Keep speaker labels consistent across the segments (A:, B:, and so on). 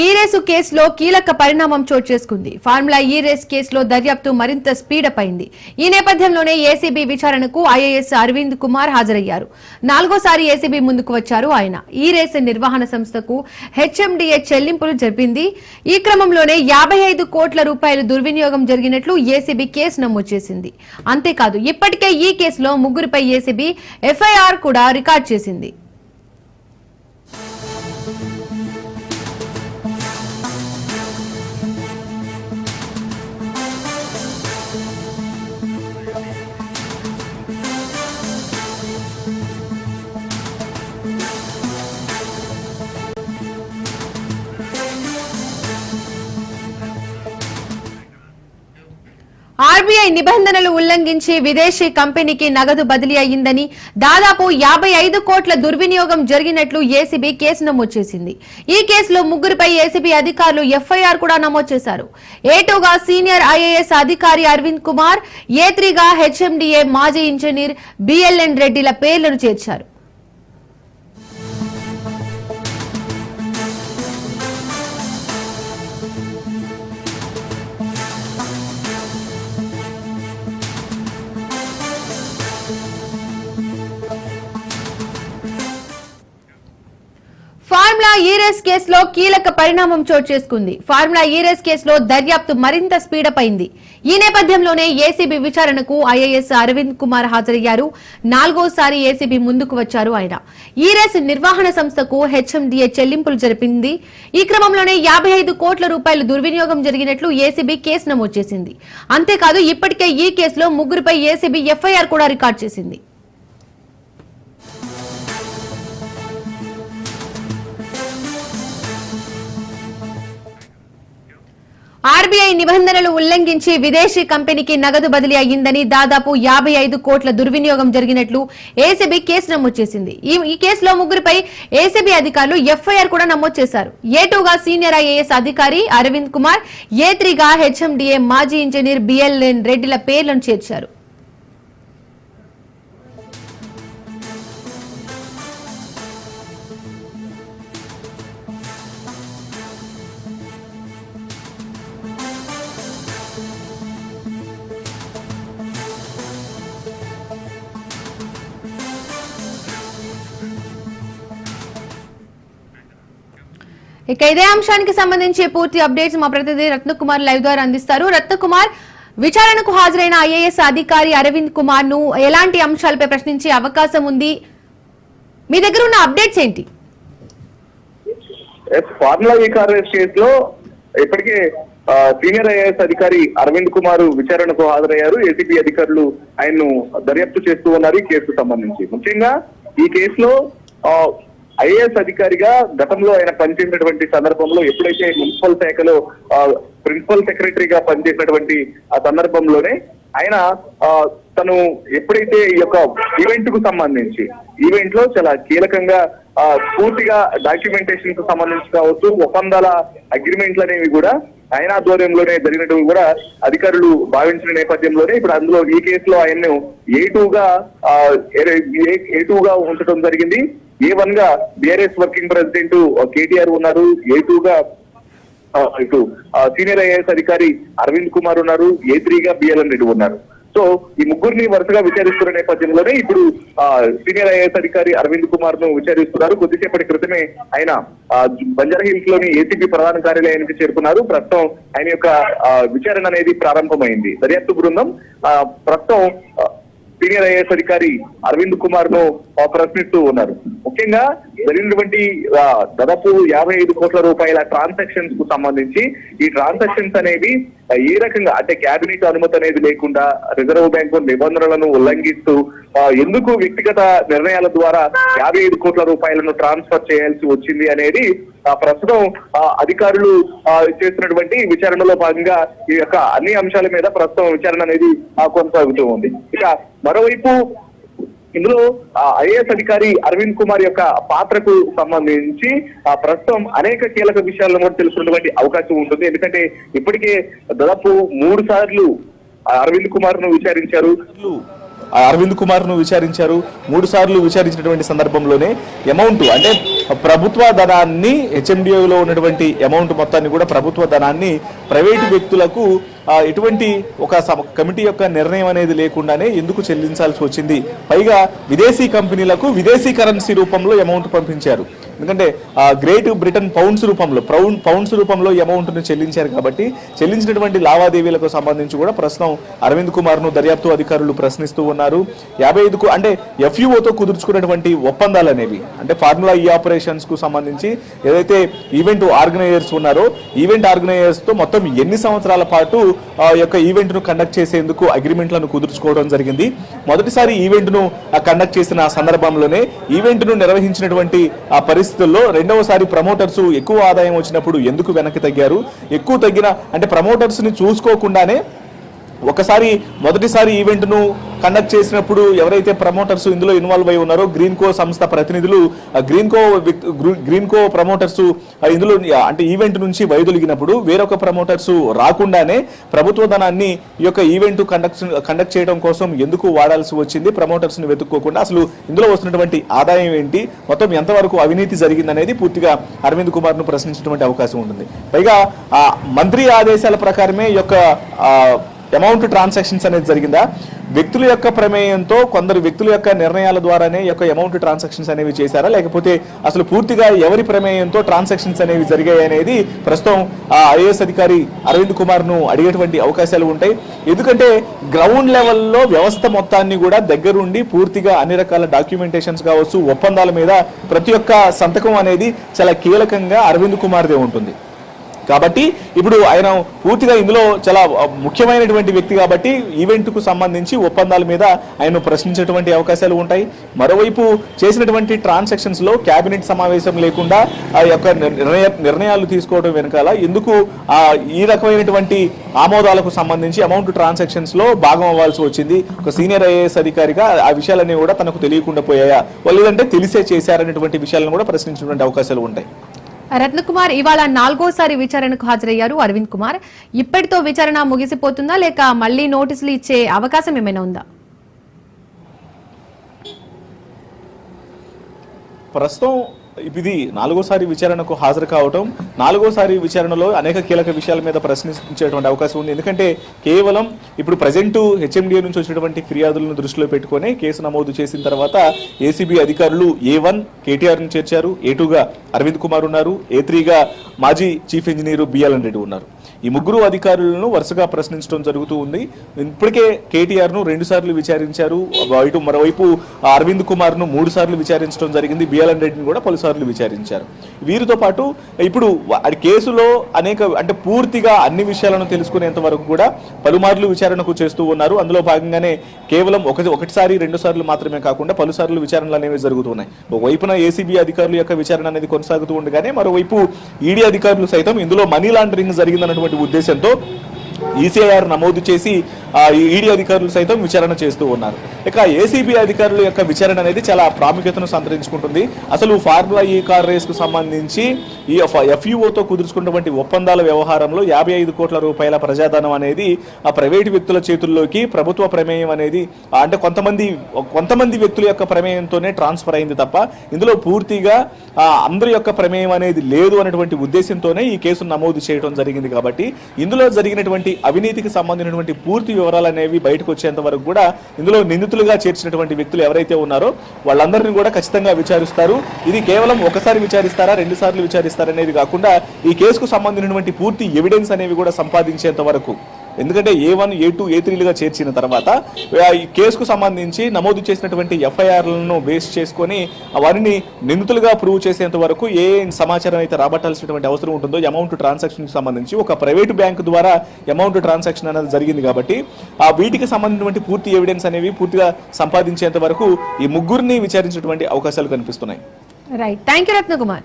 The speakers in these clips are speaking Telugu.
A: ఈ రేసు కేసులో కీలక పరిణామం చోటు చేసుకుంది. ఫార్ములా ఈ రేస్ కేసులో దర్యాప్తు మరింత స్పీడప్ అయింది. ఈ నేపథ్యంలోనే ఏసీబీ విచారణకు ఐఏఎస్ అరవింద్ కుమార్ హాజరయ్యారు. నాలుగోసారి ఏసీబీ ముందుకు వచ్చారు ఆయన. ఈ రేస్ నిర్వహణ సంస్థకు హెచ్ఎండిఏ చెల్లింపులు జరిపింది. ఈ క్రమంలోనే యాభై ఐదు కోట్ల రూపాయలు దుర్వినియోగం జరిగినట్లు ఏసీబీ కేసు నమోదు చేసింది. అంతేకాదు ఇప్పటికే ఈ కేసులో ముగ్గురిపై ఏసీబీ ఎఫ్ఐఆర్ కూడా రికార్డ్ చేసింది. ఆర్బీఐ నిబంధనలు ఉల్లంఘించి విదేశీ కంపెనీకి నగదు బదిలీ అయ్యిందని దాదాపు యాభై ఐదు కోట్ల దుర్వినియోగం జరిగినట్లు ఏసీబీ కేసు నమోదు చేసింది. ఈ కేసులో ముగ్గురిపై ఏసీబీ అధికారులు ఎఫ్ఐఆర్ కూడా నమోదు చేశారు. ఏటోగా సీనియర్ ఐఏఎస్ అధికారి అరవింద్ కుమార్ ఏ త్రీగా హెచ్ఎండిఏ మాజీ ఇంజనీర్ బిఎల్ఎన్ రెడ్డిల పేర్లను చేర్చారు. ఫార్ములా ఈ రేస్ కేసులో కీలక పరిణామం చోటు చేసుకుంది. ఫార్ములా ఈ రేస్ కేసులో దర్యాప్తు మరింత స్పీడప్ అయింది. ఈ నేపథ్యంలోనే ఏసీబీ విచారణకు ఐఏఎస్ అరవింద్ కుమార్ హాజరయ్యారు. నాలుగోసారి ఏసీబీ ముందుకు వచ్చారు ఆయన. ఈ రేస్ నిర్వహణ సంస్థకు హెచ్ఎండిఏ చెల్లింపులు జరిపింది. ఈ క్రమంలోనే యాభై ఐదు కోట్ల రూపాయలు దుర్వినియోగం జరిగినట్లు ఏసీబీ కేసు నమోదు చేసింది. అంతేకాదు ఇప్పటికే ఈ కేసులో ముగ్గురిపై ఏసీబీ ఎఫ్ఐఆర్ కూడా రికార్డు చేసింది. ఆర్బీఐ నిబంధనలు ఉల్లంఘించి విదేశీ కంపెనీకి నగదు బదిలీ అయ్యిందని దాదాపు యాభై ఐదు కోట్ల దుర్వినియోగం జరిగినట్లు ఏసీబీ కేసు నమోదు చేసింది. ఈ కేసులో ముగ్గురిపై ఏసీబీ అధికారులు ఎఫ్ఐఆర్ కూడా నమోదు చేశారు. ఏ టూగా సీనియర్ ఐఏఎస్ అధికారి అరవింద్ కుమార్ ఏ త్రీగా హెచ్ఎండిఏ మాజీ ఇంజనీర్ బిఎల్ఎన్ రెడ్డిల పేర్లను చేర్చారు. ఇక ఇదే అంశానికి సంబంధించి పూర్తి అప్డేట్స్ మా ప్రతినిధి రత్నకుమార్ లైవ్ ద్వారా అందిస్తారు. రత్నకుమార్ విచారణకు హాజరైన ఐఏఎస్ అధికారి అరవింద్ కుమార్ను ఎలాంటి అంశాలపై ప్రశ్నించే అవకాశం ఉంది? మీ దగ్గర ఉన్న అప్డేట్స్ ఏంటి?
B: ఫార్ములా ఈ ఇప్పటికే సీనియర్ ఐఏఎస్ అధికారి అరవింద్ కుమార్ విచారణకు హాజరయ్యారు. ఏసీబీ అధికారులు ఆయన్ను దర్యాప్తు చేస్తూ ఉన్నారు ఈ కేసుకు సంబంధించి. ముఖ్యంగా ఈ కేసులో ఐఏఎస్ అధికారిగా గతంలో ఆయన పనిచేసినటువంటి సందర్భంలో ఎప్పుడైతే మున్సిపల్ శాఖలో ఆ, ప్రిన్సిపల్ సెక్రటరీగా పనిచేసినటువంటి ఆ సందర్భంలోనే ఆయన ఆ, తను ఎప్పుడైతే ఈ యొక్క ఈవెంట్కు సంబంధించి ఈవెంట్లో చాలా కీలకంగా ఆ, పూర్తిగా డాక్యుమెంటేషన్కు సంబంధించి కావచ్చు ఒప్పందాల అగ్రిమెంట్లు అనేవి కూడా ఆయన ఆధ్వర్యంలోనే జరిగినట్టు కూడా అధికారులు భావించిన నేపథ్యంలోనే ఇప్పుడు అందులో ఈ కేసులో ఆయన్ను ఏ టూగా ఏ టూగా ఉంచడం జరిగింది. ఏ వన్గా బిఆర్ఎస్ వర్కింగ్ ప్రెసిడెంట్ కేటీఆర్ ఉన్నారు. ఏ టూ గా ఇటు సీనియర్ ఐఏఎస్ అధికారి అరవింద్ కుమార్ ఉన్నారు. ఏ త్రీ గా బిఎల్ఎన్ రెడ్డి ఉన్నారు. సో ఈ ముగ్గురిని వరుసగా విచారిస్తున్న నేపథ్యంలోనే ఇప్పుడు ఆ, సీనియర్ ఐఏఎస్ అధికారి అరవింద్ కుమార్ను విచారిస్తున్నారు. కొద్దిసేపటి క్రితమే ఆయన ఆ, బంజారా హిల్స్లోని ఏసీపీ ప్రధాన కార్యాలయానికి చేరుకున్నారు. ప్రస్తుతం ఆయన యొక్క విచారణ అనేది ప్రారంభమైంది. దర్యాప్తు బృందం ఆ, ప్రస్తుతం సీనియర్ ఐఏఎస్ అధికారి అరవింద్ కుమార్ను ప్రశ్నిస్తూ ఉన్నారు. ముఖ్యంగా జరిగినటువంటి దాదాపు యాభై ఐదు కోట్ల రూపాయల ట్రాన్సాక్షన్స్కు సంబంధించి ఈ ట్రాన్సాక్షన్స్ అనేవి ఏ రకంగా అంటే క్యాబినెట్ అనుమతి అనేది లేకుండా రిజర్వ్ బ్యాంకు నిబంధనలను ఉల్లంఘిస్తూ ఎందుకు వ్యక్తిగత నిర్ణయాల ద్వారా యాభై ఐదు కోట్ల రూపాయలను ట్రాన్స్ఫర్ చేయాల్సి వచ్చింది అనేది ఆ, ప్రస్తుతం అధికారులు చేస్తున్నటువంటి విచారణలో భాగంగా ఈ యొక్క అన్ని అంశాల మీద ప్రస్తుతం విచారణ అనేది కొనసాగుతూ ఉంది. ఇక మరోవైపు ఇందులో ఐఏఎస్ అధికారి అరవింద్ కుమార్ యొక్క పాత్రకు సంబంధించి ఆ, ప్రస్తుతం అనేక కీలక విషయాలను కూడా తెలుసుకున్నటువంటి అవకాశం ఉంటుంది. ఎందుకంటే ఇప్పటికే దాదాపు మూడు సార్లు ఆ, అరవింద్ కుమార్ను విచారించారు.
C: ఆ అరవింద్ కుమార్ను విచారించారు. మూడు సార్లు విచారించినటువంటి సందర్భంలోనే అమౌంట్ అంటే ప్రభుత్వ ధనాన్ని హెచ్ఎండిఏలో ఉన్నటువంటి అమౌంట్ మొత్తాన్ని కూడా ప్రభుత్వ ధనాన్ని ప్రైవేటు వ్యక్తులకు ఎటువంటి ఒక కమిటీ యొక్క నిర్ణయం అనేది లేకుండానే ఎందుకు చెల్లించాల్సి వచ్చింది? పైగా విదేశీ కంపెనీలకు విదేశీ కరెన్సీ రూపంలో అమౌంట్ పంపించారు. ఎందుకంటే గ్రేట్ బ్రిటన్ పౌండ్స్ రూపంలో పౌండ్ పౌండ్స్ రూపంలో అమౌంట్ను చెల్లించారు కాబట్టి చెల్లించినటువంటి లావాదేవీలకు సంబంధించి కూడా ప్రస్తుతం అరవింద్ కుమార్ను దర్యాప్తు అధికారులు ప్రశ్నిస్తూ ఉన్నారు. యాభై ఐదుకు అంటే ఎఫ్యుఓతో కుదుర్చుకున్నటువంటి ఒప్పందాలు అనేవి అంటే ఫార్ములా ఈ ఆపరేషన్స్కు సంబంధించి ఏదైతే ఈవెంట్ ఆర్గనైజర్స్ ఉన్నారో ఈవెంట్ ఆర్గనైజర్స్తో మొత్తం ఎన్ని సంవత్సరాల పాటు ఆ యొక్క ఈవెంట్ను కండక్ట్ చేసేందుకు అగ్రిమెంట్లను కుదుర్చుకోవడం జరిగింది. మొదటిసారి ఈవెంట్ను కండక్ట్ చేసిన సందర్భంలోనే ఈవెంట్ను నిర్వహించినటువంటి ఆ పరిస్థితుల్లో రెండవసారి ప్రమోటర్స్ ఎక్కువ ఆదాయం వచ్చినప్పుడు ఎందుకు వెనక్కి తగ్గారు? ఎక్కువ తగ్గిన అంటే ప్రమోటర్స్ని చూసుకోకుండానే ఒకసారి మొదటిసారి ఈవెంట్ను కండక్ట్ చేసినప్పుడు ఎవరైతే ప్రమోటర్స్ ఇందులో ఇన్వాల్వ్ అయి ఉన్నారో గ్రీన్ కో సంస్థ ప్రతినిధులు గ్రీన్ కో గ్రూ- గ్రీన్ కో ప్రమోటర్స్ ఇందులో అంటే ఈవెంట్ నుంచి వైదొలిగినప్పుడు వేరొక ప్రమోటర్స్ రాకుండానే ప్రభుత్వ ధనాన్ని ఈ యొక్క ఈవెంట్ కండక్ట్ కండక్ట్ చేయడం కోసం ఎందుకు వాడాల్సి వచ్చింది? ప్రమోటర్స్ని వెతుక్కోకుండా అసలు ఇందులో వస్తున్నటువంటి ఆదాయం ఏంటి? మొత్తం ఎంతవరకు అవినీతి జరిగిందనేది పూర్తిగా అరవింద్ కుమార్ను ప్రశ్నించినటువంటి అవకాశం ఉంటుంది. పైగా ఆ మంత్రి ఆదేశాల ప్రకారమే ఈ యొక్క అమౌంట్ ట్రాన్సాక్షన్స్ అనేది జరిగిందా? వ్యక్తుల యొక్క ప్రమేయంతో కొందరు వ్యక్తుల యొక్క నిర్ణయాల ద్వారానే యొక్క అమౌంట్ ట్రాన్సాక్షన్స్ అనేవి చేశారా? లేకపోతే అసలు పూర్తిగా ఎవరి ప్రమేయంతో ట్రాన్సాక్షన్స్ అనేవి జరిగాయి అనేది ప్రస్తుతం ఆ ఐఏఎస్ అధికారి అరవింద్ కుమార్ను అడిగేటువంటి అవకాశాలు ఉంటాయి. ఎందుకంటే గ్రౌండ్ లెవెల్లో వ్యవస్థ మొత్తాన్ని కూడా దగ్గరుండి పూర్తిగా అన్ని రకాల డాక్యుమెంటేషన్స్ కావచ్చు ఒప్పందాల మీద ప్రతి ఒక్క సంతకం అనేది చాలా కీలకంగా అరవింద్ కుమార్దే ఉంటుంది. కాబట్టి ఇప్పుడు ఆయన పూర్తిగా ఇందులో చాలా ముఖ్యమైనటువంటి వ్యక్తి కాబట్టి ఈవెంట్కు సంబంధించి ఒప్పందాల మీద ఆయన ప్రశ్నించేటువంటి అవకాశాలు ఉంటాయి. మరోవైపు చేసినటువంటి ట్రాన్సాక్షన్స్లో సమావేశం లేకుండా ఆ యొక్క నిర్ణయ నిర్ణయాలు తీసుకోవడం వెనకాల ఎందుకు ఆ ఈ రకమైనటువంటి ఆమోదాలకు సంబంధించి అమౌంట్ ట్రాన్సాక్షన్స్లో భాగం అవ్వాల్సి వచ్చింది? ఒక సీనియర్ ఐఏఎస్ అధికారిగా ఆ విషయాలన్నీ కూడా తనకు తెలియకుండా పోయాయా? లేదంటే తెలిసే చేశారనేటువంటి విషయాలను కూడా ప్రశ్నించినటువంటి అవకాశాలు ఉంటాయి.
A: రత్నకుమార్ ఇవాళ నాలుగోసారి విచారణకు హాజరయ్యారు. అరవింద్ కుమార్ ఇప్పటితో విచారణ ముగిసిపోతుందా లేక మళ్ళీ నోటీసులు ఇచ్చే అవకాశం ఏమైనా ఉందా?
C: ప్రస్తుతం ఇది నాలుగోసారి విచారణకు హాజరు కావటం నాలుగోసారి విచారణలో అనేక కీలక విషయాల మీద ప్రశ్నించేటువంటి అవకాశం ఉంది. ఎందుకంటే కేవలం ఇప్పుడు ప్రజెంట్ హెచ్ఎండిఏ నుంచి వచ్చినటువంటి ఫిర్యాదులను దృష్టిలో పెట్టుకొని కేసు నమోదు చేసిన తర్వాత ఏసీబీ అధికారులు ఏ వన్ కేటీఆర్ను చేర్చారు ఏ టూగా అరవింద్ కుమార్ ఉన్నారు ఏ త్రీగా మాజీ చీఫ్ ఇంజనీర్ బిఎల్ఎన్ రెడ్డి ఉన్నారు. ఈ ముగ్గురు అధికారులను వరుసగా ప్రశ్నించడం జరుగుతూ ఉంది. ఇప్పటికే కేటీఆర్ను రెండు సార్లు విచారించారు. ఇటు మరోవైపు అరవింద్ కుమార్ను మూడు సార్లు విచారించడం జరిగింది. బిఎల్ఎన్ రెడ్డిని కూడా పలుసార్లు విచారించారు. వీరితో పాటు ఇప్పుడు కేసులో అనేక అంటే పూర్తిగా అన్ని విషయాలను తెలుసుకునేంత వరకు కూడా పలుమార్లు విచారణకు చేస్తూ ఉన్నారు. అందులో భాగంగానే కేవలం ఒకటి ఒకటిసారి రెండు సార్లు మాత్రమే కాకుండా పలుసార్లు విచారణలు అనేవి జరుగుతున్నాయి ఒకవైపున ఏసీబీ అధికారుల యొక్క విచారణ అనేది కొనసాగుతూ ఉండగానే మరోవైపు ఈడీ అధికారులు సైతం ఇందులో మనీ లాండరింగ్ జరిగిందన్నటువంటి ఉద్దేశంతో ఈసీఐఆర్ నమోదు చేసి ఈడీ అధికారులు సైతం విచారణ చేస్తూ ఉన్నారు. ఇక ఏసీబీ అధికారుల యొక్క విచారణ అనేది చాలా ప్రాముఖ్యతను సంతరించుకుంటుంది. అసలు ఫార్ములా ఈ కార్ రేస్కు సంబంధించి ఈ ఎఫ్యూఓతో కుదుర్చుకున్నటువంటి ఒప్పందాల వ్యవహారంలో యాభై ఐదు కోట్ల రూపాయల ప్రజాధనం అనేది ఆ ప్రైవేటు వ్యక్తుల చేతుల్లోకి ప్రభుత్వ ప్రమేయం అనేది అంటే కొంతమంది కొంతమంది వ్యక్తుల యొక్క ప్రమేయంతోనే ట్రాన్స్ఫర్ అయింది తప్ప ఇందులో పూర్తిగా అందరి యొక్క ప్రమేయం అనేది లేదు అనేటువంటి ఉద్దేశంతోనే ఈ కేసును నమోదు చేయడం జరిగింది కాబట్టి ఇందులో జరిగినటువంటి అవినీతికి సంబంధించినటువంటి పూర్తి వివరాలు అనేవి బయటకు వచ్చేంత వరకు కూడా ఇందులో నిందితులుగా చేర్చినటువంటి వ్యక్తులు ఎవరైతే ఉన్నారో వాళ్ళందరినీ కూడా ఖచ్చితంగా విచారిస్తారు. ఇది కేవలం ఒకసారి విచారిస్తారా రెండు సార్లు విచారిస్తారనేది కాకుండా ఈ కేసుకు సంబంధించినటువంటి పూర్తి ఎవిడెన్స్ అనేవి కూడా సంపాదించేంత వరకు. ఎందుకంటే ఏ వన్ ఏ టూ ఏ త్రీలుగా చేర్చిన తర్వాత ఈ కేసుకు సంబంధించి నమోదు చేసినటువంటి ఎఫ్ఐఆర్లను బేస్ చేసుకొని వారిని నిందితులుగా ప్రూవ్ చేసేంత వరకు ఏ సమాచారం అయితే రాబట్టాల్సినటువంటి అవసరం ఉంటుందో అమౌంట్ ట్రాన్సాక్షన్కి సంబంధించి ఒక ప్రైవేటు బ్యాంకు ద్వారా అమౌంట్ ట్రాన్సాక్షన్ అనేది జరిగింది కాబట్టి ఆ వీటికి సంబంధించినటువంటి పూర్తి ఎవిడెన్స్ అనేవి పూర్తిగా సంపాదించేంత వరకు ఈ ముగ్గురిని విచారించినటువంటి అవకాశాలు కనిపిస్తున్నాయి.
A: Right thank you Ratnakumar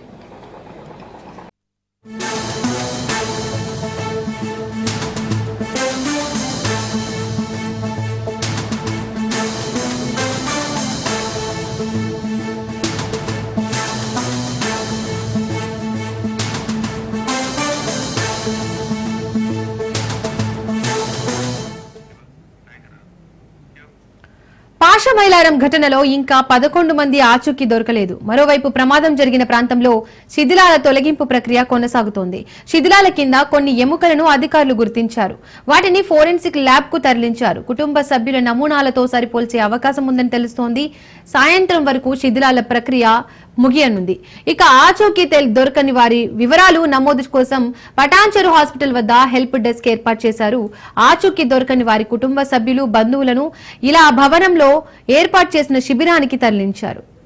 A: Mailaram ఘటనలో ఇంకా పదకొండు మంది ఆచూకీ దొరకలేదు. మరోవైపు ప్రమాదం జరిగిన ప్రాంతంలో శిథిలాల తొలగింపు ప్రక్రియ కొనసాగుతోంది. శిథిలాల కింద కొన్ని ఎముకలను అధికారులు గుర్తించారు. వాటిని ఫోరెన్సిక్ ల్యాబ్కు తరలించారు. కుటుంబ సభ్యుల నమూనాలతో సరిపోల్చే అవకాశం ఉందని తెలుస్తోంది. సాయంత్రం వరకు శిథిలాల ప్రక్రియ ముగియనుంది. ఇక ఆచూకీ దొరకని వారి వివరాలు నమోదు కోసం పటాన్చెరు హాస్పిటల్ వద్ద హెల్ప్ డెస్క్ ఏర్పాటు చేశారు. ఆచూకీ దొరకని వారి కుటుంబ సభ్యులు బంధువులను ఇలా భవనంలో ఏర్పాటు చేసిన శిబిరానికి తరలించారు.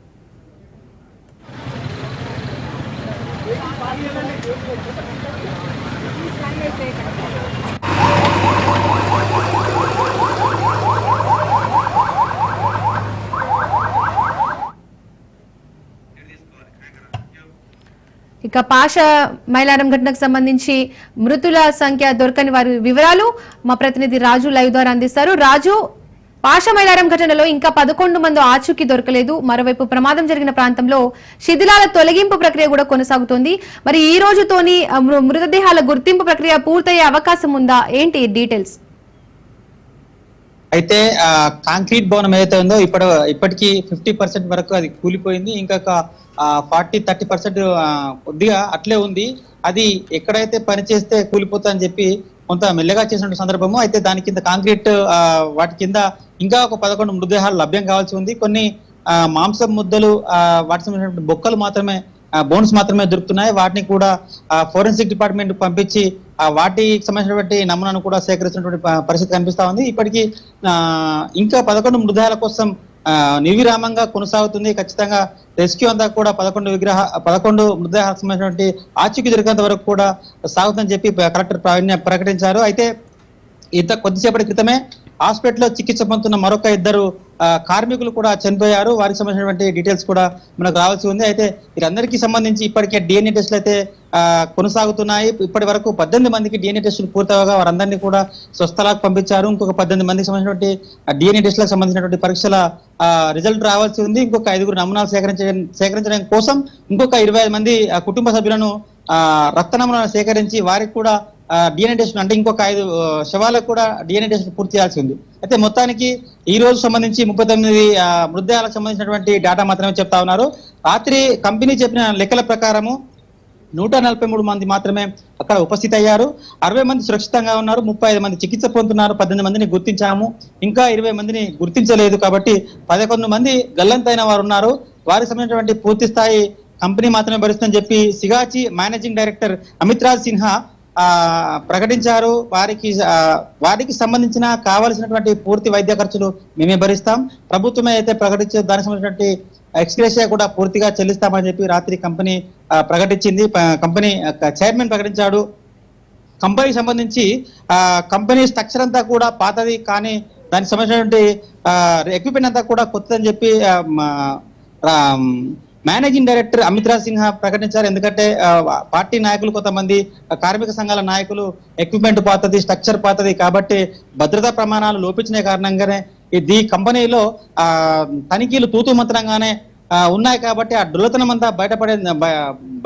A: ఇక పాష మైలారం ఘటనకు సంబంధించి మృతుల సంఖ్య దొరకని వారి వివరాలు మా ప్రతినిధి రాజు లైవ్ ద్వారా అందిస్తారు. రాజు పాష మైలారం ఘటనలో ఇంకా పదకొండు మంది ఆచూకీ దొరకలేదు. మరోవైపు ప్రమాదం జరిగిన ప్రాంతంలో శిథిలాల తొలగింపు ప్రక్రియ కూడా కొనసాగుతోంది. మరి ఈ రోజుతోని మృ- మృతదేహాల గుర్తింపు ప్రక్రియ పూర్తయ్యే అవకాశం ఉందా? ఏంటి డీటెయిల్స్?
D: అయితే కాంక్రీట్ భవనం ఏదైతే ఉందో ఇప్పటి ఇప్పటికీ ఫిఫ్టీ పర్సెంట్ వరకు అది కూలిపోయింది. ఇంకొక ఫార్టీ థర్టీ పర్సెంట్ కొద్దిగా అట్లే ఉంది. అది ఎక్కడైతే పని చేస్తే కూలిపోతుందని చెప్పి కొంత మెల్లగా చేసిన సందర్భము. అయితే దాని కింద కాంక్రీట్ వాటి కింద ఇంకా ఒక పదకొండు మృతదేహాలు లభ్యం కావాల్సి ఉంది. కొన్ని మాంసం ముద్దలు వాటి సంబంధించిన బొక్కలు మాత్రమే బోన్స్ మాత్రమే దొరుకుతున్నాయి. వాటిని కూడా ఫోరెన్సిక్ డిపార్ట్మెంట్ పంపించి ఆ వాటికి సంబంధించినటువంటి నమూనాను కూడా సేకరిస్తున్నటువంటి పరిస్థితి కనిపిస్తా ఉంది. ఇప్పటికీ ఇంకా పదకొండు మృతదేహాల కోసం నిర్విరామంగా కొనసాగుతుంది. ఖచ్చితంగా రెస్క్యూ అంతా కూడా పదకొండు విగ్రహ పదకొండు మృతదేహాలకు సంబంధించినటువంటి ఆచూకీ దొరికేంత వరకు కూడా సాగుతుందని చెప్పి కలెక్టర్ ప్రకటించారు. అయితే ఇంత కొద్దిసేపటి క్రితమే హాస్పిటల్లో చికిత్స పొందుతున్న మరొక ఇద్దరు కార్మికులు కూడా చనిపోయారు. వారికి సంబంధించినటువంటి డీటెయిల్స్ కూడా మనకు రావాల్సి ఉంది. అయితే వీరందరికీ సంబంధించి ఇప్పటికే డిఎన్ఏ టెస్టులు అయితే కొనసాగుతున్నాయి. ఇప్పటి వరకు పద్దెనిమిది మందికి డిఎన్ఏ టెస్టులు పూర్తవగా వారందరినీ కూడా స్వస్థలాకు పంపించారు. ఇంకొక పద్దెనిమిది మందికి సంబంధించినటువంటి డిఎన్ఏ టెస్టులకు సంబంధించినటువంటి పరీక్షల రిజల్ట్ రావాల్సి ఉంది. ఇంకొక ఐదుగురు నమూనాలు సేకరించడం సేకరించడం కోసం ఇంకొక ఇరవై ఐదు మంది కుటుంబ సభ్యులను ఆ, రక్త నమూనాలు సేకరించి వారికి కూడా డిఎన్ఏ టెస్ట్ అంటే ఇంకొక ఐదు శవాలకు కూడా డిఎన్ఏ టెస్ట్ పూర్తి చేయాల్సి ఉంది. అయితే మొత్తానికి ఈ రోజు సంబంధించి ముప్పై తొమ్మిది మృతదేహాలకు సంబంధించినటువంటి డేటా మాత్రమే చెప్తా ఉన్నారు. రాత్రి కంపెనీ చెప్పిన లెక్కల ప్రకారము నూట నలభై మూడు మంది మాత్రమే అక్కడ ఉపస్థితి అయ్యారు. అరవై మంది సురక్షితంగా ఉన్నారు. ముప్పై ఐదు మంది చికిత్స పొందుతున్నారు. పద్దెనిమిది మందిని గుర్తించాము. ఇంకా ఇరవై మందిని గుర్తించలేదు కాబట్టి పదకొండు మంది గల్లంతైన వారు ఉన్నారు. వారికి సంబంధించినటువంటి పూర్తి స్థాయి కంపెనీ మాత్రమే భరిస్తుందని చెప్పి సిగాచి మేనేజింగ్ డైరెక్టర్ అమిత్ రాజ్ సిన్హా ప్రకటించారు. వారికి వారికి సంబంధించిన కావలసినటువంటి పూర్తి వైద్య ఖర్చులు మేమే భరిస్తాం. ప్రభుత్వమే అయితే ప్రకటించే దానికి సంబంధించినటువంటి ఎక్స్గ్రేషియా కూడా పూర్తిగా చెల్లిస్తామని చెప్పి రాత్రి కంపెనీ ప్రకటించింది. కంపెనీ చైర్మన్ ప్రకటించాడు. కంపెనీకి సంబంధించి ఆ కంపెనీ స్ట్రక్చర్ అంతా కూడా పాతది కానీ దానికి సంబంధించినటువంటి ఎక్విప్మెంట్ అంతా కూడా కొత్తదని చెప్పి మేనేజింగ్ డైరెక్టర్ అమిత్ రాజ్ ప్రకటించారు. ఎందుకంటే పార్టీ నాయకులు కొంతమంది కార్మిక సంఘాల నాయకులు ఎక్విప్మెంట్ పాతది స్ట్రక్చర్ పాతది కాబట్టి భద్రతా ప్రమాణాలు లోపించిన కారణంగానే ఇది కంపెనీలో ఆ తనిఖీలు తూతూ మంత్రంగానే ఉన్నాయి కాబట్టి ఆ డుల్లతనం అంతా బయటపడే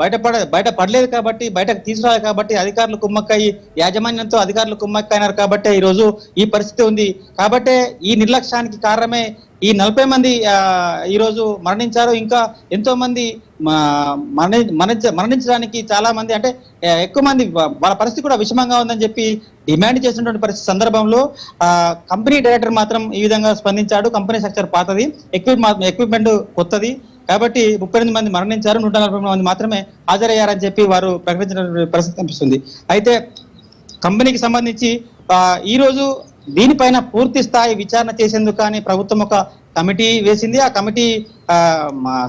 D: బయటపడ బయటపడే బయట పడలేదు కాబట్టి బయటకు తీసుకురాలి కాబట్టి అధికారులు కుమ్మక్కయి యాజమాన్యంతో అధికారులు కుమ్మక్కైనారు కాబట్టి ఈ రోజు ఈ పరిస్థితి ఉంది. కాబట్టి ఈ నిర్లక్ష్యానికి కారణమే ఈ నలభై మంది ఈరోజు ఈ రోజు మరణించారు. ఇంకా ఎంతో మంది మా- మరణి మరణించ మరణించడానికి చాలా మంది అంటే ఎక్కువ మంది వాళ్ళ పరిస్థితి కూడా విషమంగా ఉందని చెప్పి డిమాండ్ చేసినటువంటి పరిస్థితి సందర్భంలో కంపెనీ డైరెక్టర్ మాత్రం ఈ విధంగా స్పందించాడు. కంపెనీ స్ట్రక్చర్ పాతది. ఎక్విప్ ఎక్విప్మెంట్ కొత్తది. కాబట్టి ముప్పై ఎనిమిది మంది మరణించారు. నూట నలభై మూడు మంది మాత్రమే హాజరయ్యారని చెప్పి వారు ప్రకటించిన పరిస్థితి కనిపిస్తుంది. అయితే కంపెనీకి సంబంధించి ఈరోజు ఈ రోజు దీనిపైన పూర్తి స్థాయి విచారణ చేసేందుకు కానీ ప్రభుత్వం ఒక కమిటీ వేసింది. ఆ కమిటీ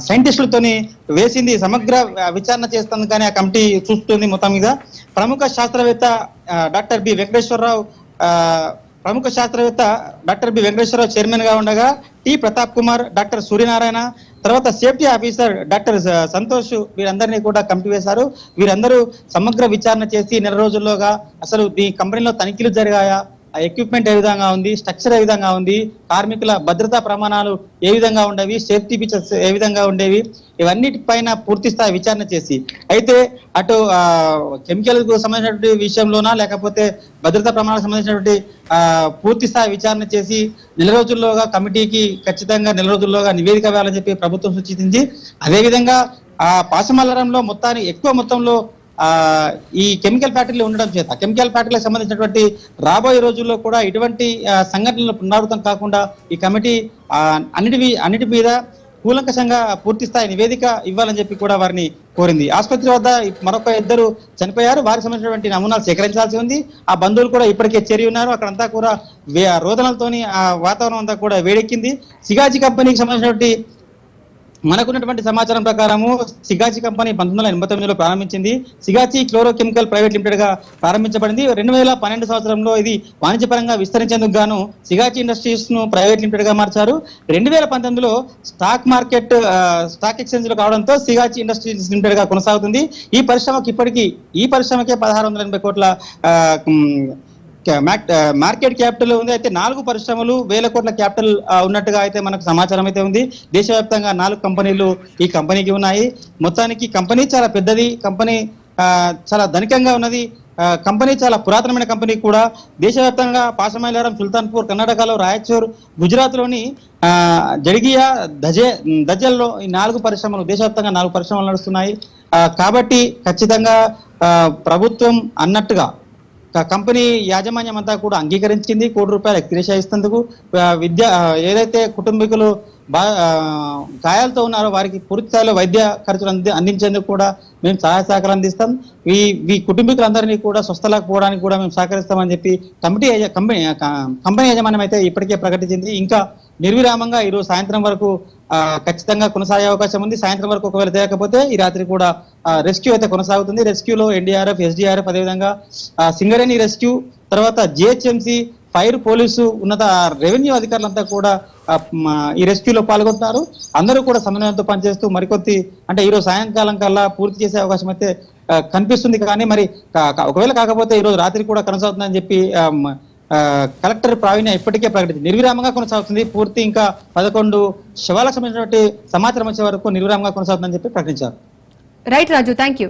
D: సైంటిస్టులతోని వేసింది. సమగ్ర విచారణ చేస్తుంది కానీ ఆ కమిటీ చూస్తుంది మొత్తం మీద. ప్రముఖ శాస్త్రవేత్త డాక్టర్ బి వెంకటేశ్వరరావు ప్రముఖ శాస్త్రవేత్త డాక్టర్ బి వెంకటేశ్వరరావు చైర్మన్గా ఉండగా టి ప్రతాప్ కుమార్ డాక్టర్ సూర్యనారాయణ తర్వాత సేఫ్టీ ఆఫీసర్ డాక్టర్ సంతోష్ వీరందరినీ కూడా కమిటీ వేశారు. వీరందరూ సమగ్ర విచారణ చేసి నెల రోజుల్లోగా అసలు ఈ కంపెనీలో తనిఖీలు జరిగాయా? ఎక్విప్మెంట్ ఏ విధంగా ఉంది స్ట్రక్చర్ ఏ విధంగా ఉంది కార్మికుల భద్రతా ప్రమాణాలు ఏ విధంగా ఉండేవి సేఫ్టీ ఫీచర్స్ ఏ విధంగా ఉండేవి ఇవన్నిటిపైన పూర్తి స్థాయి విచారణ చేసి అయితే అటు కెమికల్కు సంబంధించినటువంటి విషయంలోనా లేకపోతే భద్రతా ప్రమాణాలకు సంబంధించినటువంటి ఆ, పూర్తి స్థాయి విచారణ చేసి నెల రోజుల్లోగా కమిటీకి ఖచ్చితంగా నెల రోజుల్లోగా నివేదిక వేయాలని చెప్పి ప్రభుత్వం సూచించింది. అదేవిధంగా ఆ పాసమల్లరంలో మొత్తాన్ని ఎక్కువ మొత్తంలో ఈ కెమికల్ ఫ్యాక్టరీలు ఉండడం చేత కెమికల్ ఫ్యాక్టరీలకు సంబంధించినటువంటి రాబోయే రోజుల్లో కూడా ఇటువంటి సంఘటనలు పునరావృతం కాకుండా ఈ కమిటీ అన్నిటి అన్నిటి మీద కూలంకషంగా పూర్తి స్థాయి నివేదిక ఇవ్వాలని చెప్పి కూడా వారిని కోరింది. ఆసుపత్రి వద్ద మరొక ఇద్దరు చనిపోయారు. వారికి సంబంధించినటువంటి నమూనాలు సేకరించాల్సి ఉంది. ఆ బంధువులు కూడా ఇప్పటికే చేరి ఉన్నారు. అక్కడంతా కూడా రోదనలతోని ఆ వాతావరణం అంతా కూడా వేడెక్కింది. సిగాజీ కంపెనీకి సంబంధించినటువంటి మనకున్నటువంటి సమాచారం ప్రకారము సిగాచి కంపెనీ పంతొమ్మిది వందల ఎనభై తొమ్మిదిలో ప్రారంభించింది. సిగాచి క్లోరో కెమికల్ ప్రైవేట్ లిమిటెడ్గా ప్రారంభించబడింది. రెండు వేల పన్నెండు సంవత్సరంలో ఇది వాణిజ్యపరంగా విస్తరించేందుకు గాను సిగాచి ఇండస్ట్రీస్ను ప్రైవేట్ లిమిటెడ్గా మార్చారు. రెండు వేల పంతొమ్మిదిలో స్టాక్ మార్కెట్ స్టాక్ ఎక్స్చేంజ్లో కావడంతో సిగాచి ఇండస్ట్రీస్ లిమిటెడ్గా కొనసాగుతుంది. ఈ పరిశ్రమకి ఇప్పటికీ ఈ పరిశ్రమకే పదహారు వందల ఎనభై కోట్ల మార్కెట్ క్యాపిటల్ ఉంది. అయితే నాలుగు పరిశ్రమలు వేల కోట్ల క్యాపిటల్ ఉన్నట్టుగా అయితే మనకు సమాచారం అయితే ఉంది. దేశవ్యాప్తంగా నాలుగు కంపెనీలు ఈ కంపెనీకి ఉన్నాయి. మొత్తానికి కంపెనీ చాలా పెద్దది. కంపెనీ చాలా ధనికంగా ఉన్నది. కంపెనీ చాలా పురాతనమైన కంపెనీ కూడా. దేశవ్యాప్తంగా పాసమైలారం సుల్తాన్పూర్ కర్ణాటకలో రాయచూర్ గుజరాత్లోని ఆ, జడిగియా దజే దజల్లో ఈ నాలుగు పరిశ్రమలు దేశవ్యాప్తంగా నాలుగు పరిశ్రమలు నడుస్తున్నాయి. కాబట్టి ఖచ్చితంగా ప్రభుత్వం అన్నట్టుగా కంపెనీ యాజమాన్యం అంతా కూడా అంగీకరించింది కోటి రూపాయలు ఎక్స్గ్రేషియా విద్య ఏదైతే కుటుంబీకులు గాయాలతో ఉన్నారో. వారికి పూర్తి స్థాయిలో వైద్య ఖర్చులు అంది అందించేందుకు కూడా మేము సహాయ సహకారం అందిస్తాం. ఈ ఈ కుటుంబీకులందరినీ కూడా స్వస్థలకు పోవడానికి కూడా మేము సహకరిస్తామని చెప్పి కమిటీ కంపెనీ కంపెనీ యజమానం అయితే ఇప్పటికే ప్రకటించింది. ఇంకా నిర్విరామంగా ఈరోజు సాయంత్రం వరకు ఖచ్చితంగా కొనసాగే అవకాశం ఉంది. సాయంత్రం వరకు ఒకవేళ తేకపోతే ఈ రాత్రి కూడా రెస్క్యూ అయితే కొనసాగుతుంది. రెస్క్యూలో ఎన్డీఆర్ఎఫ్ ఎస్డీఆర్ఎఫ్ అదేవిధంగా సింగరేణి రెస్క్యూ తర్వాత జిహెచ్ఎంసీ ఫైర్ పోలీసు ఉన్నత రెవెన్యూ అధికారులంతా కూడా ఈ రెస్క్యూలో పాల్గొంటున్నారు అందరూ కూడా సమన్వయంతో పనిచేస్తూ మరికొద్ది అంటే ఈరోజు సాయంకాలం కల్లా పూర్తి చేసే అవకాశం అయితే కనిపిస్తుంది. కానీ మరి ఒకవేళ కాకపోతే ఈరోజు రాత్రి కూడా కొనసాగుతుందని చెప్పి కలెక్టర్ ప్రావీణ్య ఇప్పటికే ప్రకటించింది. నిర్విరామంగా కొనసాగుతుంది. పూర్తి ఇంకా పదకొండు శవాలకు సంబంధించినటువంటి సమాచారం వచ్చే వరకు నిర్విరామంగా కొనసాగుతుందని చెప్పి ప్రకటించారు.
A: Right Raju thank you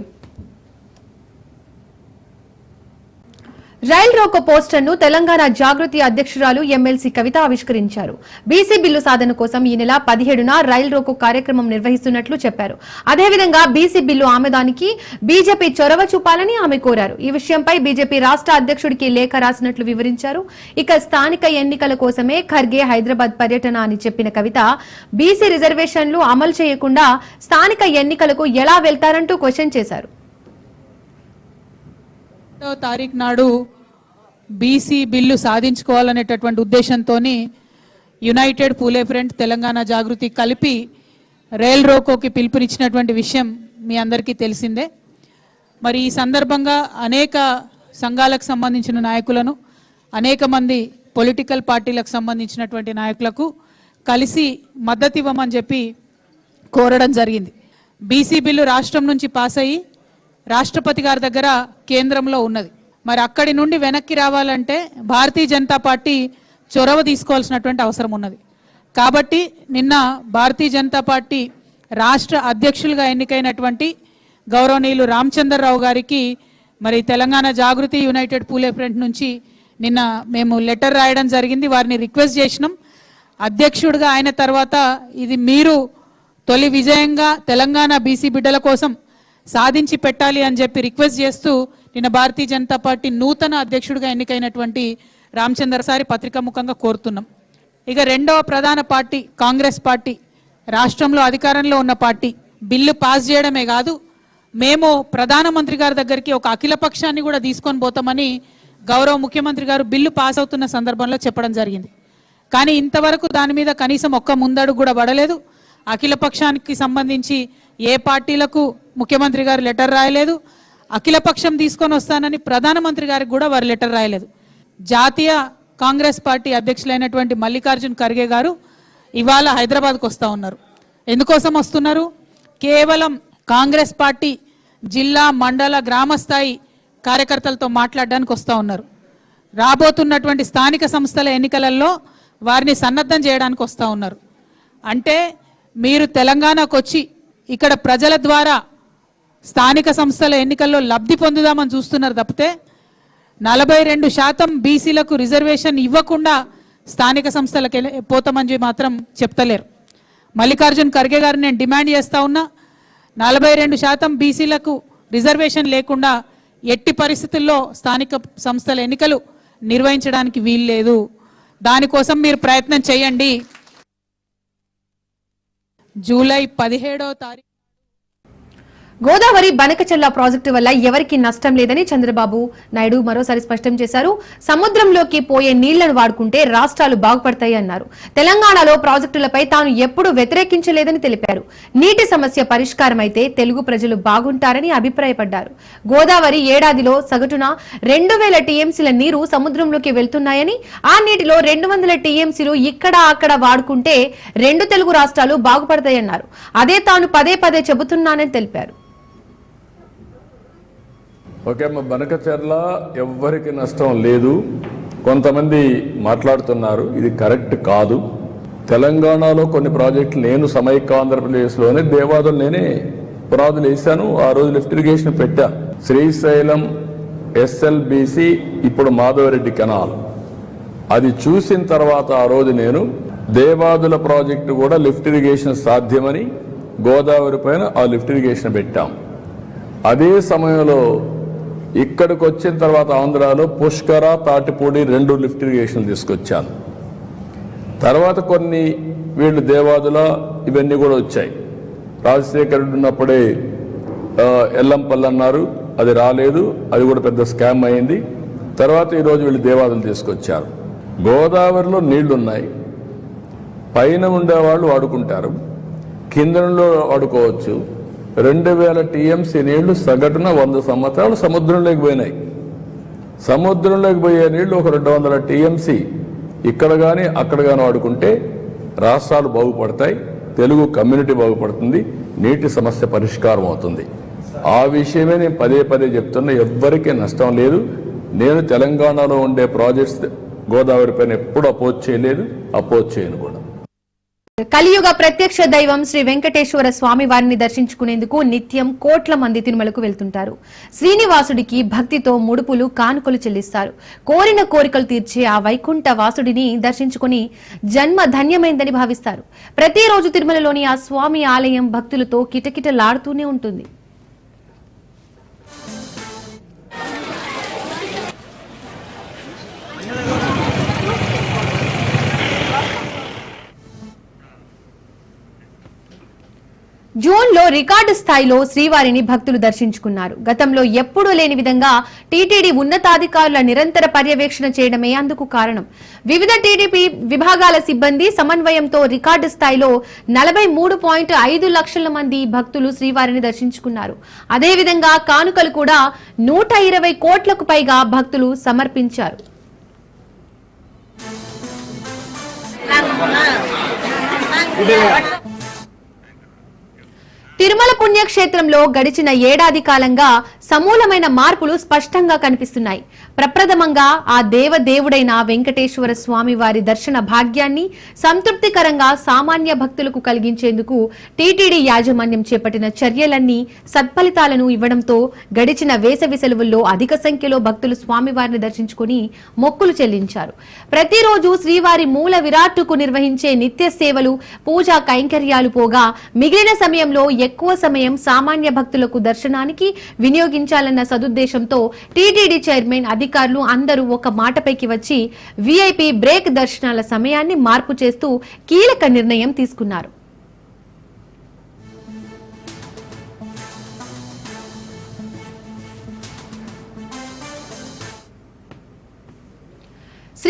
A: rail roko పోస్టర్ను తెలంగాణ జాగృతి అధ్యక్షురాలు ఎమ్మెల్సీ కవిత ఆవిష్కరించారు. బీసీ బిల్లు సాధన కోసం ఈ నెల పదిహేడున రైల్ రోకో కార్యక్రమం నిర్వహిస్తున్నట్లు చెప్పారు. అదేవిధంగా బీసీ బిల్లు ఆమెదానికి బీజేపీ చొరవ చూపాలని ఆమె కోరారు. ఈ విషయంపై బీజేపీ రాష్ట్ర అధ్యక్షుడికి లేఖ రాసినట్లు వివరించారు. ఇక స్థానిక ఎన్నికల కోసమే ఖర్గే హైదరాబాద్ పర్యటన అని చెప్పిన కవిత బీసీ రిజర్వేషన్లు అమలు చేయకుండా స్థానిక ఎన్నికలకు ఎలా వెళ్తారంటూ క్వశ్చన్ చేశారు.
E: తారీఖు నాడు బీసీ బిల్లు సాధించుకోవాలనేటటువంటి ఉద్దేశంతో యునైటెడ్ పూలే ఫ్రంట్ తెలంగాణ జాగృతి కలిపి రైల్ రోకోకి పిలుపునిచ్చినటువంటి విషయం మీ అందరికీ తెలిసిందే. మరి ఈ సందర్భంగా అనేక సంఘాలకు సంబంధించిన నాయకులను అనేక మంది పొలిటికల్ పార్టీలకు సంబంధించినటువంటి నాయకులకు కలిసి మద్దతు ఇవ్వమని చెప్పి కోరడం జరిగింది. బీసీ బిల్లు రాష్ట్రం నుంచి పాస్ అయ్యి రాష్ట్రపతి గారి దగ్గర కేంద్రంలో ఉన్నది. మరి అక్కడి నుండి వెనక్కి రావాలంటే భారతీయ జనతా పార్టీ చొరవ తీసుకోవాల్సినటువంటి అవసరం ఉన్నది. కాబట్టి నిన్న భారతీయ జనతా పార్టీ రాష్ట్ర అధ్యక్షులుగా ఎన్నికైనటువంటి గౌరవనీయులు రామచంద్రరావు గారికి మరి తెలంగాణ జాగృతి యునైటెడ్ పూలే ఫ్రంట్ నుంచి నిన్న మేము లెటర్ రాయడం జరిగింది. వారిని రిక్వెస్ట్ చేసినాం. అధ్యక్షుడిగా ఆయన తర్వాత ఇది మీరు తొలి విజయంగా తెలంగాణ బీసీ బిడ్డల కోసం సాధించి పెట్టాలి అని చెప్పి రిక్వెస్ట్ చేస్తూ నిన్న భారతీయ జనతా పార్టీ నూతన అధ్యక్షుడిగా ఎన్నికైనటువంటి రామచంద్రసారి పత్రికా ముఖంగా కోరుతున్నాం. ఇక రెండవ ప్రధాన పార్టీ కాంగ్రెస్ పార్టీ రాష్ట్రంలో అధికారంలో ఉన్న పార్టీ బిల్లు పాస్ చేయడమే కాదు మేము ప్రధానమంత్రి గారి దగ్గరికి ఒక అఖిల పక్షాన్ని కూడా తీసుకొని పోతామని గౌరవ ముఖ్యమంత్రి గారు బిల్లు పాస్ అవుతున్న సందర్భంలో చెప్పడం జరిగింది. కానీ ఇంతవరకు దాని మీద కనీసం ఒక్క ముందడుగు కూడా పడలేదు. అఖిల పక్షానికి సంబంధించి ఏ పార్టీలకు ముఖ్యమంత్రి గారు లెటర్ రాయలేదు. అఖిలపక్షం తీసుకొని వస్తానని ప్రధానమంత్రి గారికి కూడా వారు లెటర్ రాయలేదు. జాతీయ కాంగ్రెస్ పార్టీ అధ్యక్షులైనటువంటి మల్లికార్జున్ ఖర్గే గారు ఇవాళ హైదరాబాద్కు వస్తూ ఉన్నారు. ఎందుకోసం వస్తున్నారు? కేవలం కాంగ్రెస్ పార్టీ జిల్లా మండల గ్రామ స్థాయి కార్యకర్తలతో మాట్లాడడానికి వస్తూ ఉన్నారు. రాబోతున్నటువంటి స్థానిక సంస్థల ఎన్నికలలో వారిని సన్నద్ధం చేయడానికి వస్తూ ఉన్నారు. అంటే మీరు తెలంగాణకు వచ్చి ఇక్కడ ప్రజల ద్వారా స్థానిక సంస్థల ఎన్నికల్లో లబ్ధి పొందుదామని చూస్తున్నారు తప్పితే నలభై రెండు శాతం బీసీలకు రిజర్వేషన్ ఇవ్వకుండా స్థానిక సంస్థలకు వెళ్ళి- పోతామని మాత్రం చెప్తలేరు. మల్లికార్జున్ ఖర్గే గారిని నేను డిమాండ్ చేస్తా ఉన్నా నలభై రెండు శాతం బీసీలకు రిజర్వేషన్ లేకుండా ఎట్టి పరిస్థితుల్లో స్థానిక సంస్థల ఎన్నికలు నిర్వహించడానికి వీల్లేదు దానికోసం మీరు ప్రయత్నం చేయండి. జూలై పదిహేడవ తారీఖు
A: గోదావరి బనకచెల్ల ప్రాజెక్టు వల్ల ఎవరికీ నష్టం లేదని చంద్రబాబు నాయుడు మరోసారి స్పష్టం చేశారు. సముద్రంలోకి పోయే నీళ్ళను వాడుకుంటే రాష్ట్రాలు బాగుపడతాయి అన్నారు. తెలంగాణలో ప్రాజెక్టులపై తాను ఎప్పుడూ వ్యతిరేకించలేదని తెలిపారు. నీటి సమస్య పరిష్కారం అయితే తెలుగు ప్రజలు బాగుంటారని అభిప్రాయపడ్డారు. గోదావరి ఏడాదిలో సగటున రెండు వేల టీఎంసీల నీరు సముద్రంలోకి వెళ్తున్నాయని ఆ నీటిలో రెండు వందల టీఎంసీలు ఇక్కడ అక్కడ వాడుకుంటే రెండు తెలుగు రాష్ట్రాలు బాగుపడతాయన్నారు. అదే తాను పదే పదే చెబుతున్నానని తెలిపారు.
F: ఓకే అమ్మ బనకచర్ల ఎవ్వరికి నష్టం లేదు. కొంతమంది మాట్లాడుతున్నారు ఇది కరెక్ట్ కాదు. తెలంగాణలో కొన్ని ప్రాజెక్టులు నేను సమైక్య ఆంధ్రప్రదేశ్లోనే దేవాదులు నేనే పునాదులు వేశాను ఆ రోజు లిఫ్ట్ ఇరిగేషన్ పెట్టా. శ్రీశైలం ఎస్ఎల్బిసి ఇప్పుడు మాధవరెడ్డి కెనాల్. అది చూసిన తర్వాత ఆ రోజు నేను దేవాదుల ప్రాజెక్టు కూడా లిఫ్ట్ ఇరిగేషన్ సాధ్యమని గోదావరి పైన ఆ లిఫ్ట్ ఇరిగేషన్ పెట్టాం. అదే సమయంలో ఇక్కడికి వచ్చిన తర్వాత ఆంధ్రాలో పుష్కర తాటిపూడి రెండు లిఫ్ట్ ఇరిగేషన్ తీసుకొచ్చాను. తర్వాత కొన్ని వీళ్ళు దేవాదుల ఇవన్నీ కూడా వచ్చాయి. రాజశేఖరుడు ఉన్నప్పుడే ఎల్లంపల్లి అన్నారు అది రాలేదు అది కూడా పెద్ద స్కామ్ అయింది. తర్వాత ఈరోజు వీళ్ళు దేవాదులు తీసుకొచ్చారు. గోదావరిలో నీళ్ళున్నాయి. పైన ఉండేవాళ్ళు వాడుకుంటారు. కిందలో వాడుకోవచ్చు. రెండు వేల టీఎంసీ నీళ్ళు సగటున వంద సంవత్సరాలు సముద్రంలోకి పోయినాయి. సముద్రంలోకి పోయే నీళ్ళు ఒక రెండు వందల టీఎంసీ. ఇక్కడ కానీ అక్కడ కానీ వాడుకుంటే రాష్ట్రాలు బాగుపడతాయి తెలుగు కమ్యూనిటీ బాగుపడుతుంది నీటి సమస్య పరిష్కారం అవుతుంది. ఆ విషయమే నేను పదే పదే చెప్తున్నా ఎవ్వరికీ నష్టం లేదు. నేను తెలంగాణలో ఉండే ప్రాజెక్ట్స్ గోదావరి పైన ఎప్పుడు అపోజ్ చేయలేదు అపోజ్ చేయను కూడా.
A: కలియుగ ప్రత్యక్ష దైవం శ్రీ వెంకటేశ్వర స్వామి వారిని దర్శించుకునేందుకు నిత్యం కోట్ల మంది తిరుమలకు వెళ్తుంటారు. శ్రీనివాసుడికి భక్తితో ముడుపులు కానుకలు చెల్లిస్తారు. కోరిన కోరికలు తీర్చే ఆ వైకుంఠ వాసుడిని దర్శించుకుని జన్మ ధన్యమైందని భావిస్తారు. ప్రతిరోజు తిరుమలలోని ఆ స్వామి ఆలయం భక్తులతో కిటకిటలాడుతూనే ఉంటుంది. జూన్లో రికార్డు స్థాయిలో శ్రీవారిని భక్తులు దర్శించుకున్నారు. గతంలో ఎప్పుడూ లేని విధంగా టీటీడీ ఉన్నతాధికారుల నిరంతర పర్యవేక్షణ చేయడమే అందుకు కారణం. వివిధ టీడీపీ విభాగాల సిబ్బంది సమన్వయంతో రికార్డు స్థాయిలో నలభై మూడు పాయింట్ ఐదు లక్షల మంది భక్తులు శ్రీవారిని దర్శించుకున్నారు. అదేవిధంగా కానుకలు కూడా నూట ఇరవై కోట్లకు పైగా భక్తులు సమర్పించారు. తిరుమల పుణ్యక్షేత్రంలో గడిచిన ఏడాది కాలంగా సమూలమైన మార్పులు స్పష్టంగా కనిపిస్తున్నాయి. ప్రప్రథమంగా ఆ దేవదేవుడైన వెంకటేశ్వర స్వామి వారి దర్శన భాగ్యాన్ని సంతృప్తికరంగా సామాన్య భక్తులకు కలిగించేందుకు టీటీడీ యాజమాన్యం చేపట్టిన చర్యలన్నీ సత్ఫలితాలను ఇవ్వడంతో గడిచిన వేసవి సెలవుల్లో అధిక సంఖ్యలో భక్తులు స్వామివారిని దర్శించుకుని మొక్కులు చెల్లించారు. ప్రతిరోజు శ్రీవారి మూల విరాట్టుకు నిర్వహించే నిత్య సేవలు పూజా కైంకర్యాలు పోగా మిగిలిన సమయంలో ఎక్కువ సమయం సామాన్య భక్తులకు దర్శనానికి వినియోగించాలన్న సదుద్దేశంతో టీటీడీ చైర్మన్ అధికారులు అందరూ ఒక మాటపైకి వచ్చి వీఐపీ బ్రేక్ దర్శనాల సమయాన్ని మార్పు చేస్తూ కీలక నిర్ణయం తీసుకున్నారు.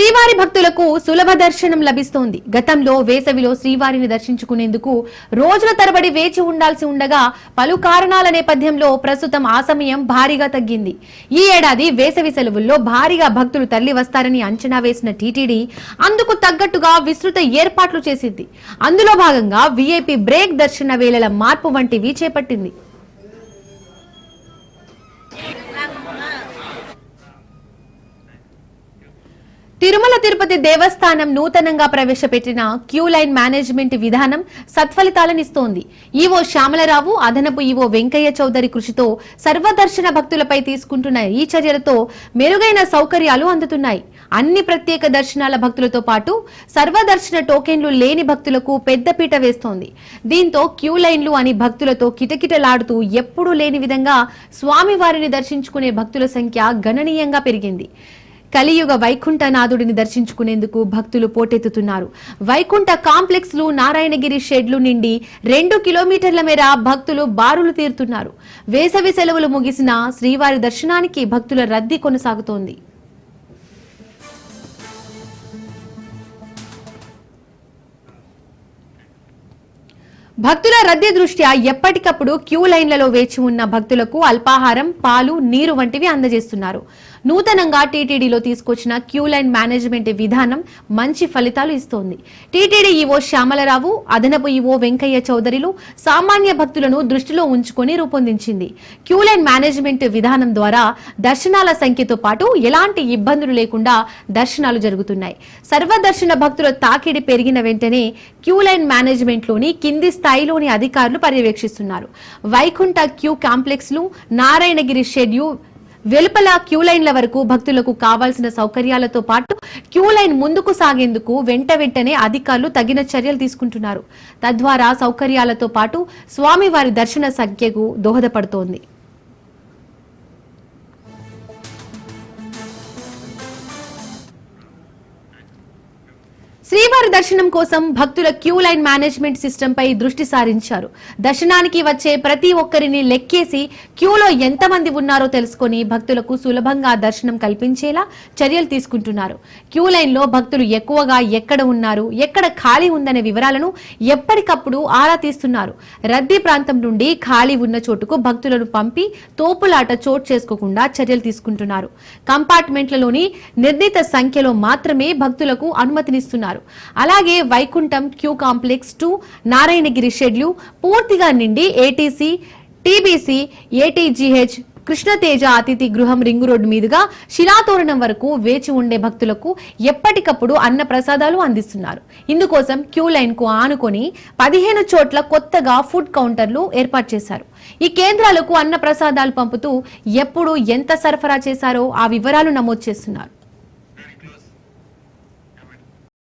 A: శ్రీవారి భక్తులకు సులభ దర్శనం లభిస్తోంది. గతంలో వేసవిలో శ్రీవారిని దర్శించుకునేందుకు రోజుల తరబడి వేచి ఉండాల్సి ఉండగా పలు కారణాల నేపథ్యంలో ప్రస్తుతం ఆ సమయం భారీగా తగ్గింది. ఈ ఏడాది వేసవి సెలవుల్లో భారీగా భక్తులు తరలి వస్తారని అంచనా వేసిన టీటీడీ అందుకు తగ్గట్టుగా విస్తృత ఏర్పాట్లు చేసింది. అందులో భాగంగా వీఐపీ బ్రేక్ దర్శన వేళల మార్పు వంటివి చేపట్టింది. తిరుమల తిరుపతి దేవస్థానం నూతనంగా ప్రవేశపెట్టిన క్యూ లైన్ మేనేజ్మెంట్ విధానం సత్ఫలితాలనిస్తోంది. ఈవో శ్యామలరావు అదనపు ఈవో వెంకయ్య చౌదరి కృషితో సర్వదర్శన భక్తులపై తీసుకుంటున్న ఈ చర్యలతో మెరుగైన సౌకర్యాలు అందుతున్నాయి. అన్ని ప్రత్యేక దర్శనాల భక్తులతో పాటు సర్వదర్శన టోకెన్లు లేని భక్తులకు పెద్దపీట వేస్తోంది. దీంతో క్యూ లైన్లు అని భక్తులతో కిటకిటలాడుతూ ఎప్పుడూ లేని విధంగా స్వామివారిని దర్శించుకునే భక్తుల సంఖ్య గణనీయంగా పెరిగింది. కలియుగ వైకుంఠనాథుడిని దర్శించుకునేందుకు భక్తులు పోటెత్తుతున్నారు. వైకుంఠ కాంప్లెక్స్లు నారాయణగిరి షెడ్లు నిండి రెండు కిలోమీటర్ల మేర భక్తులు బారులు తీరుతున్నారు. వేసవి సెలవులు ముగిసిన శ్రీవారి దర్శనానికి భక్తుల రద్దీ కొనసాగుతోంది. భక్తుల రద్దీ దృష్ట్యా ఎప్పటికప్పుడు క్యూ లైన్లలో వేచి ఉన్న భక్తులకు అల్పాహారం పాలు నీరు వంటివి అందజేస్తున్నారు. నూతనంగా టీటీడీలో తీసుకొచ్చిన క్యూ లైన్ మేనేజ్మెంట్ విధానం మంచి ఫలితాలు ఇస్తోంది. టీటీడీ ఈవో శ్యామలరావు అదనపు ఈవో వెంకయ్య చౌదరిలు సామాన్య భక్తులను దృష్టిలో ఉంచుకొని రూపొందించింది. క్యూ లైన్ మేనేజ్మెంట్ విధానం ద్వారా దర్శనాల సంఖ్యతో పాటు ఎలాంటి ఇబ్బందులు లేకుండా దర్శనాలు జరుగుతున్నాయి. సర్వదర్శన భక్తుల తాకిడి పెరిగిన వెంటనే క్యూ లైన్ మేనేజ్మెంట్లోని కింది స్థాయిలోని అధికారులు పర్యవేక్షిస్తున్నారు. వైకుంఠ క్యూ కాంప్లెక్స్లు నారాయణగిరి షెడ్యూల్ వెలుపల క్యూ లైన్ల వరకు భక్తులకు కావాల్సిన సౌకర్యాలతో పాటు క్యూ లైన్ ముందుకు సాగేందుకు వెంట వెంటనే అధికారులు తగిన చర్యలు తీసుకుంటున్నారు. తద్వారా సౌకర్యాలతో పాటు స్వామివారి దర్శన సంఖ్యకు దోహదపడుతోంది. శ్రీవారి దర్శనం కోసం భక్తుల క్యూ లైన్ మేనేజ్మెంట్ సిస్టమ్ పై దృష్టి సారించారు. దర్శనానికి వచ్చే ప్రతి ఒక్కరిని లెక్కేసి క్యూలో ఎంతమంది ఉన్నారో తెలుసుకొని భక్తులకు సులభంగా దర్శనం కల్పించేలా చర్యలు తీసుకుంటున్నారు. క్యూ లైన్లో భక్తులు ఎక్కువగా ఎక్కడ ఉన్నారు ఎక్కడ ఖాళీ ఉందనే వివరాలను ఎప్పటికప్పుడు ఆరా తీస్తున్నారు. రద్దీ ప్రాంతం నుండి ఖాళీ ఉన్న చోటుకు భక్తులను పంపి తోపులాట చోటు చేసుకోకుండా చర్యలు తీసుకుంటున్నారు. కంపార్ట్మెంట్లలోని నిర్ణీత సంఖ్యలో మాత్రమే భక్తులకు అనుమతినిస్తున్నారు. అలాగే Vaikuntham queue complex two Narayanagiri schedule పూర్తిగా నిండి ఏటీసీ టీబీసీ ఏటీజీహెచ్ కృష్ణతేజ అతిథి గృహం రింగు రోడ్డు మీదుగా శిలాతోరణం వరకు వేచి ఉండే భక్తులకు ఎప్పటికప్పుడు అన్న ప్రసాదాలు అందిస్తున్నారు. ఇందుకోసం క్యూ లైన్కు ఆనుకొని పదిహేను చోట్ల కొత్తగా ఫుడ్ కౌంటర్లు ఏర్పాటు చేశారు. ఈ కేంద్రాలకు అన్న ప్రసాదాలు పంపుతూ ఎప్పుడు ఎంత సరఫరా చేశారో ఆ వివరాలు నమోదు చేస్తున్నారు.